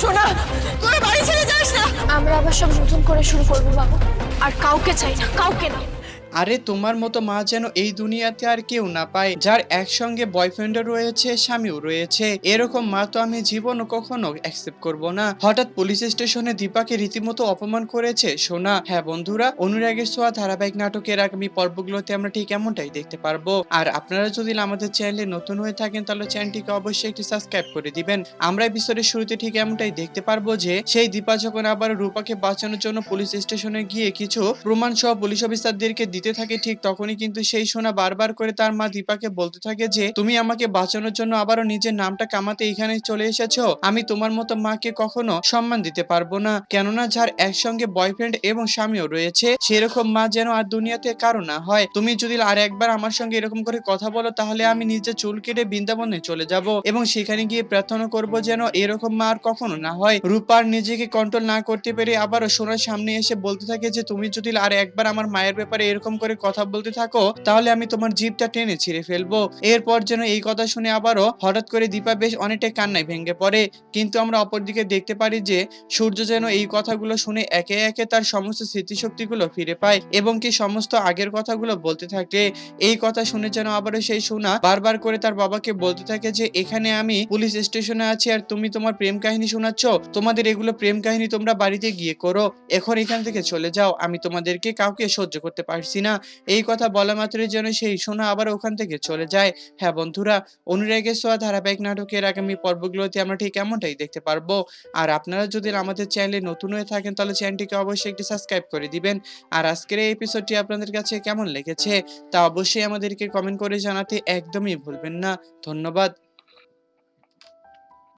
সোনা তোরা বাড়ি ছেড়ে যাস না। আমরা আবার সব নতুন করে শুরু করব বাবু। আর কাউকে চাই না, কাউকে না। আরে তোমার মতো মা যেন এই দুনিয়াতে আর কেউ না পায়, যার একসঙ্গে বয়ফ্রেন্ডও রয়েছে, স্বামীও রয়েছে। এরকম মা তো আমি জীবনও কখনো অ্যাকসেপ্ট করব না। হঠাৎ পুলিশ স্টেশনে দীপাকে রীতিমতো অপমান করেছে, সোনা। হ্যাঁ বন্ধুরা, অনুরাগের সোয়া ধারাবাহিক নাটকের আগামী পর্বগুলোতে আমরা ঠিক এমনটাই দেখতে পারব। আর আপনারা যদি আমাদের চ্যানেলে নতুন হয়ে থাকেন, তাহলে চ্যানেলটিকে অবশ্যই একটি সাবস্ক্রাইব করে দিবেন। আমরা এপিসোডের শুরুতে ঠিক এমনটাই দেখতে পারব যে, সেই দীপা যখন আবার রূপাকে বাঁচানোর জন্য পুলিশ স্টেশনে গিয়ে কিছু প্রমাণ সহ পুলিশ অফিসারদেরকে দিতে থাকে ঠিক তখনই কিন্তু সেই সোনা বারবার করে তার মা দীপাকে বলতে থাকে যে, তুমি আমাকে বাঁচানোর জন্য আবারও নিজের নামটা কামাতে এখানে চলে এসেছ। আমি তোমার মতো মাকে কখনো সম্মান দিতে পারব না। কেননা যার একসঙ্গে বয়ফ্রেন্ড এবং স্বামীও রয়েছে, সেরকম মা যেন আর দুনিয়াতে কারও না হয়। তুমি যদি আর একবার আমার সঙ্গে এরকম করে কথা বলো, তাহলে আমি নিজে চুল কেটে বৃন্দাবনে চলে যাব এবং সেখানে গিয়ে প্রার্থনা করব যেন এরকম মা আর কখনো না হয়। রূপার নিজেকে কন্ট্রোল না করতে পেরে আবারও সোনার সামনে এসে বলতে থাকে যে, তুমি যদি আর একবার আমার মায়ের ব্যাপারে এরকম করে কথা বলতে থাকো, তাহলে আমি তোমার জিভটা টেনে ছিঁড়ে ফেলব। এরপর যেন এই কথা শুনে আবারও হঠাৎ করে দীপা বেশ অনেকটাই কান্নায় ভেঙে পড়ে। কিন্তু আমরা অপরদিকে দেখতে পারি যে, সূর্য যেন এই কথাগুলো শুনে একে একে তার সমস্ত স্মৃতিশক্তিগুলো ফিরে পায় এবং কি সমস্ত আগের কথাগুলো বলতে থাকে। এই কথা শুনে যেন আবারও সেই সোনা বারবার করে তার বাবাকে বলতে থাকে যে, এখানে আমি পুলিশ স্টেশনে আছি আর তুমি তোমার প্রেম কাহিনী শোনাচ্ছ? তোমাদের এগুলো প্রেম কাহিনী তোমরা বাড়িতে গিয়ে করো। এখন এখান থেকে চলে যাও। আমি তোমাদেরকে কাউকে সহ্য করতে পারছি না এই কথা বলা মাত্রই যেন সেই সোনা আবার ওখান থেকে চলে যায়। হ্যাঁ বন্ধুরা, অনুরাগের সোয়া ধারাবাহিক নাটকের আগামী পর্বগুলোতে আমরা ঠিক এমনটাই দেখতে পারব। আর আপনারা যদি আমাদের চ্যানেলে নতুন হয়ে থাকেন, তাহলে চ্যানেলটিকে অবশ্যই একটি সাবস্ক্রাইব করে দিবেন। আর আজকের এই এপিসোডটি আপনাদের কাছে কেমন লেগেছে, তা অবশ্যই আমাদেরকে কমেন্ট করে জানাতে একদমই ভুলবেন না। ধন্যবাদ।